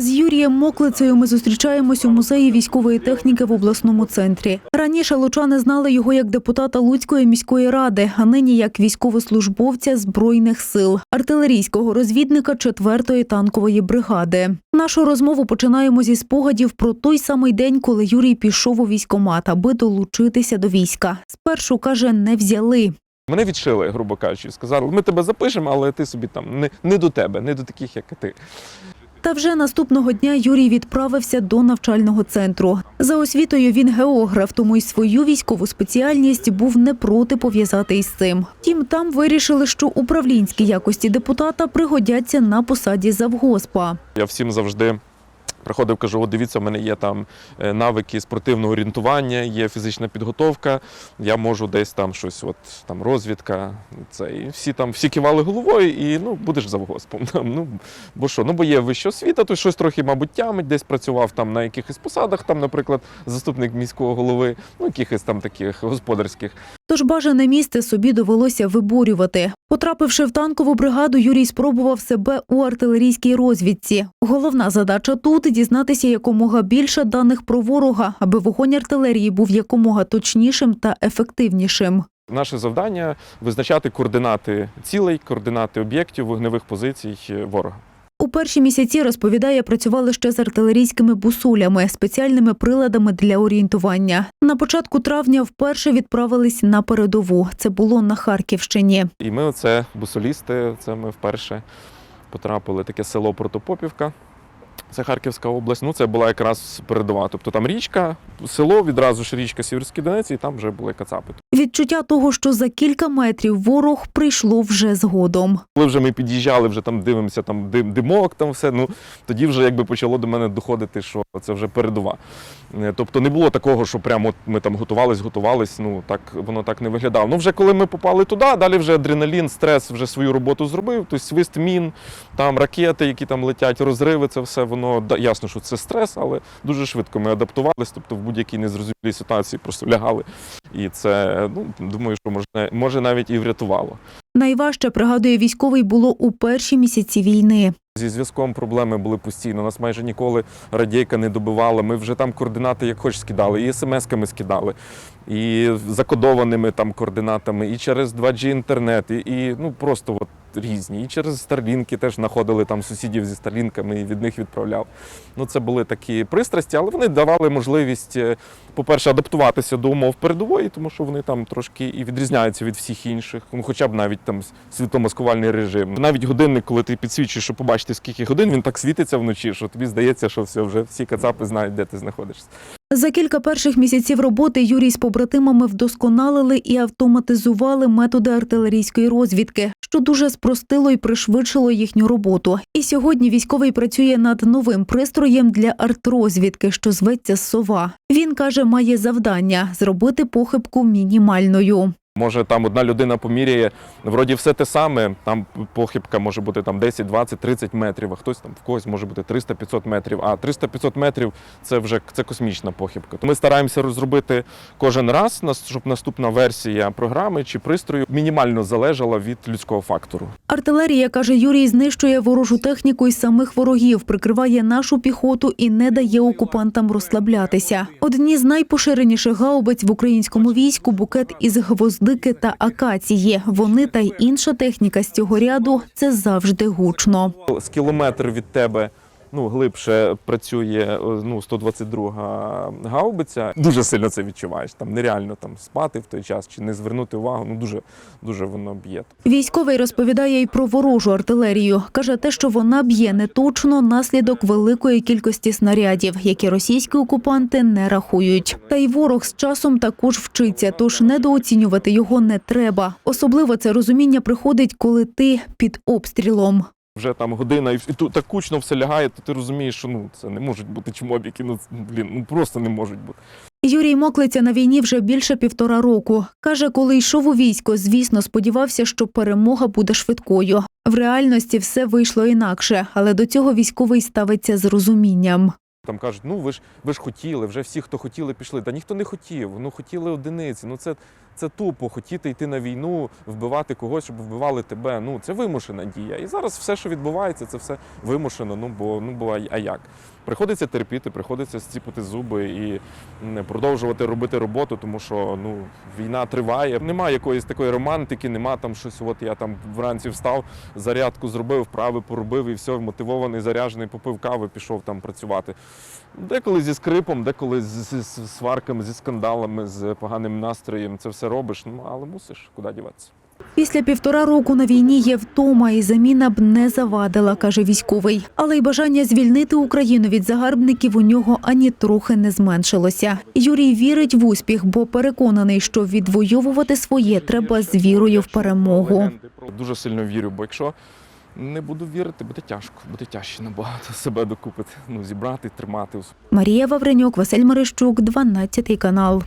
З Юрієм Моклицею ми зустрічаємось у музеї військової техніки в обласному центрі. Раніше лучани знали його як депутата Луцької міської ради, а нині як військовослужбовця збройних сил, артилерійського розвідника 4-ї танкової бригади. Нашу розмову починаємо зі спогадів про той самий день, коли Юрій пішов у військкомат, аби долучитися до війська. Спершу каже, не взяли. Мене відшили, грубо кажучи, сказали, ми тебе запишемо, але ти собі там не, не до тебе, не до таких, як ти. Та вже наступного дня Юрій відправився до навчального центру. За освітою він географ, тому й свою військову спеціальність був не проти пов'язати із цим. Втім, там вирішили, що управлінські якості депутата пригодяться на посаді завгоспа. Я всім завжди приходив, кажу: от дивіться, в мене є там е, навики спортивного орієнтування, є фізична підготовка. Я можу десь там щось, от там розвідка. Це і всі там всі кивали головою, і ну будеш завгоспом. Ну бо що, ну бо є вища освіта, то щось трохи, мабуть, тямить, десь працював там на якихось посадах, там, наприклад, заступник міського голови, ну якихось там таких господарських. Тож бажане місце собі довелося виборювати. Потрапивши в танкову бригаду, Юрій спробував себе у артилерійській розвідці. Головна задача тут дізнатися якомога більше даних про ворога, аби вогонь артилерії був якомога точнішим та ефективнішим. Наше завдання визначати координати цілей, координати об'єктів, вогневих позицій е, ворога. У перші місяці розповідає, працювали ще з артилерійськими бусулями, спеціальними приладами для орієнтування. На початку травня вперше відправились на передову. Це було на Харківщині. І ми, оце бусолісти, це ми вперше потрапили таке село Протопопівка. Це Харківська область. Ну, це була якраз передова. Тобто там річка, село, відразу ж річка Сіверський Донець, і там вже були кацапи. Відчуття того, що за кілька метрів ворог прийшло вже згодом. Коли вже ми під'їжджали, вже там дивимося, там дим, димок, там все. Ну тоді вже якби почало до мене доходити, що це вже передова. Е, Тобто не було такого, що прямо ми там готувались, готувались. Ну так воно так не виглядало. Ну вже коли ми попали туди, далі вже адреналін, стрес вже свою роботу зробив. Тобто свист мін, там ракети, які там летять, розриви, це все воно ясно, що це стрес, але дуже швидко ми адаптувались. Тобто в будь-якій незрозумілій ситуації просто лягали. І це ну думаю, що може, може навіть і врятувало. Найважче, пригадує військовий, було у перші місяці війни. Зі зв'язком проблеми були постійно. Нас майже ніколи радійка не добивала. Ми вже там координати як хоч скидали, і смс-ками скидали, і закодованими там координатами, і через 2G інтернет, і, і ну просто от різні. І через Старлінки теж знаходили там сусідів зі Старлінками і від них відправляв. Ну це були такі пристрасті, але вони давали можливість, е, по-перше, адаптуватися до умов передової, тому що вони там трошки і відрізняються від всіх інших. Ну, хоча б навіть там світломаскувальний режим. Навіть годинник, коли ти підсвічуєш, щоб побачити, скільки годин, він так світиться вночі, що тобі здається, що все вже всі кацапи знають, де ти знаходишся. За кілька перших місяців роботи Юрій з побратимами вдосконалили і автоматизували методи артилерійської розвідки, що дуже спростило і пришвидшило їхню роботу. І сьогодні військовий працює над новим пристроєм для артрозвідки, що зветься сова. Він каже, має завдання зробити похибку мінімальною. Може, там одна людина поміряє, вроді все те саме, там похибка може бути там 10, 20, 30 метрів, а хтось там в когось може бути 300-500 метрів. А 300-500 метрів це вже це космічна похибка. То ми стараємося розробити кожен раз, щоб наступна версія програми чи пристрою мінімально залежала від людського фактору. Артилерія, каже Юрій, знищує ворожу техніку із самих ворогів, прикриває нашу піхоту і не дає окупантам розслаблятися. Одні з найпоширеніших гаубиць в українському війську букет із гвоздики та акації. Вони та й інша техніка з цього ряду це завжди гучно. З кілометр від тебе. Ну, глибше працює о, ну, 122 гаубиця. Дуже сильно це відчуваєш. Там нереально там спати в той час чи не звернути увагу. Ну дуже дуже воно б'є. Військовий розповідає й про ворожу артилерію. Каже, те, що вона б'є неточно, наслідок великої кількості снарядів, які російські окупанти не рахують. Та й ворог з часом також вчиться, тож недооцінювати його не треба. Особливо це розуміння приходить, коли ти під обстрілом. Вже там година, і тут так кучно все лягає, то ти розумієш, що ну це не можуть бути чмобіки. Ну блін, ну просто не можуть бути. Юрій Моклиця на війні вже більше півтора року. Каже, коли йшов у військо, звісно, сподівався, що перемога буде швидкою. В реальності все вийшло інакше, але до цього військовий ставиться з розумінням. Там кажуть, ну ви ж ви ж хотіли, вже всі, хто хотіли, пішли. Та ніхто не хотів. Ну хотіли одиниці. Ну це, це тупо хотіти йти на війну, вбивати когось, щоб вбивали тебе. Ну це вимушена дія. І зараз все, що відбувається, це все вимушено. Ну бо ну бо а як? Приходиться терпіти, приходиться зціпити зуби і продовжувати робити роботу, тому що ну війна триває. Немає якоїсь такої романтики, нема там щось. От я там вранці встав, зарядку зробив, вправи поробив і все, мотивований, заряджений, попив кави, пішов там працювати. Деколи зі скрипом, деколи з, сварками, зі скандалами, з поганим настроєм. Це все робиш. Ну але мусиш, куди діватися. Після півтора року на війні є втома, і заміна б не завадила, каже військовий. Але й бажання звільнити Україну від загарбників у нього ані трохи не зменшилося. Юрій вірить в успіх, бо переконаний, що відвоювати своє треба з вірою в перемогу. Дуже сильно вірю, бо якщо не буду вірити, буде тяжко, буде тяжче набагато себе докупити. Ну, зібрати, тримати. Марія Вавренюк, Василь Мерещук, 12 канал.